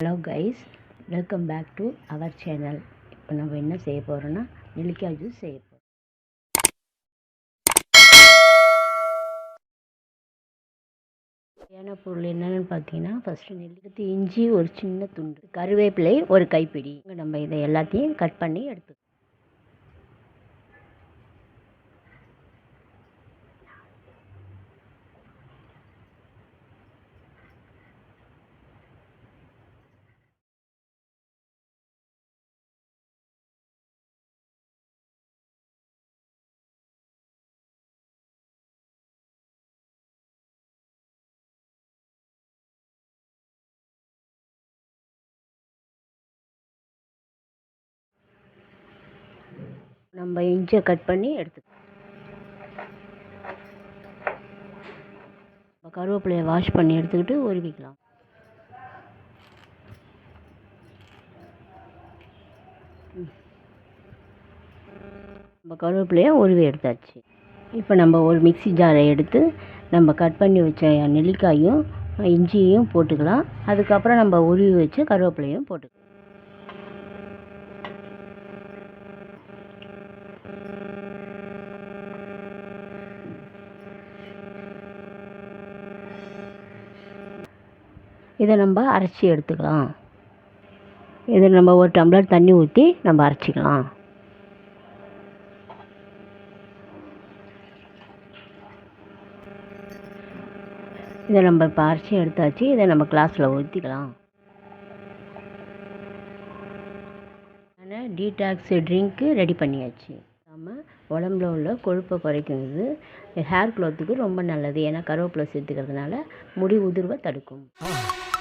Hello guys welcome back to our channel இப்போ நம்ம என்ன செய்ய போகிறோன்னா நெல்லிக்காய் ஜூஸ் செய்ய போகிறோம் தேவையான பொருள் என்னென்னு பார்த்தீங்கன்னா ஃபஸ்ட்டு நெல்லிக்கத்து இஞ்சி ஒரு சின்ன துண்டு கருவேப்பிலை ஒரு கைப்பிடி. நம்ம இதை எல்லாத்தையும் கட் பண்ணி எடுத்து நம்ம இஞ்சியை கட் பண்ணி எடுத்துக்கலாம் நம்ம கருவேப்பிலையை வாஷ் பண்ணி எடுத்துக்கிட்டு உருவிக்கலாம். நம்ம கருவேப்பிலையை உருவி எடுத்தாச்சு. இப்போ நம்ம ஒரு மிக்ஸி ஜாரை எடுத்து நம்ம கட் பண்ணி வச்ச நெல்லிக்காயும் இஞ்சியையும் போட்டுக்கலாம். அதுக்கப்புறம் நம்ம உருவி வச்ச கருவேப்பிலையும் போட்டுக்கலாம். இதை நம்ம அரைச்சி எடுத்துக்கலாம். இதை நம்ம ஒரு டம்ளர் தண்ணி ஊற்றி நம்ம அரைச்சிக்கலாம். இதை நம்ம இப்போ அரைச்சி எடுத்தாச்சு. இதை நம்ம கிளாஸில் ஊற்றிக்கலாம் டீடாக்ஸ் ட்ரிங்க்கு ரெடி பண்ணியாச்சு. நம்ம உடம்புல உள்ள கொழுப்பை குறைக்கிறது ஹேர் க்ளோத்துக்கு ரொம்ப நல்லது. ஏன்னா கருவேப்பிலை சேர்த்துக்கிறதுனால முடி உதிர்வை தடுக்கும்.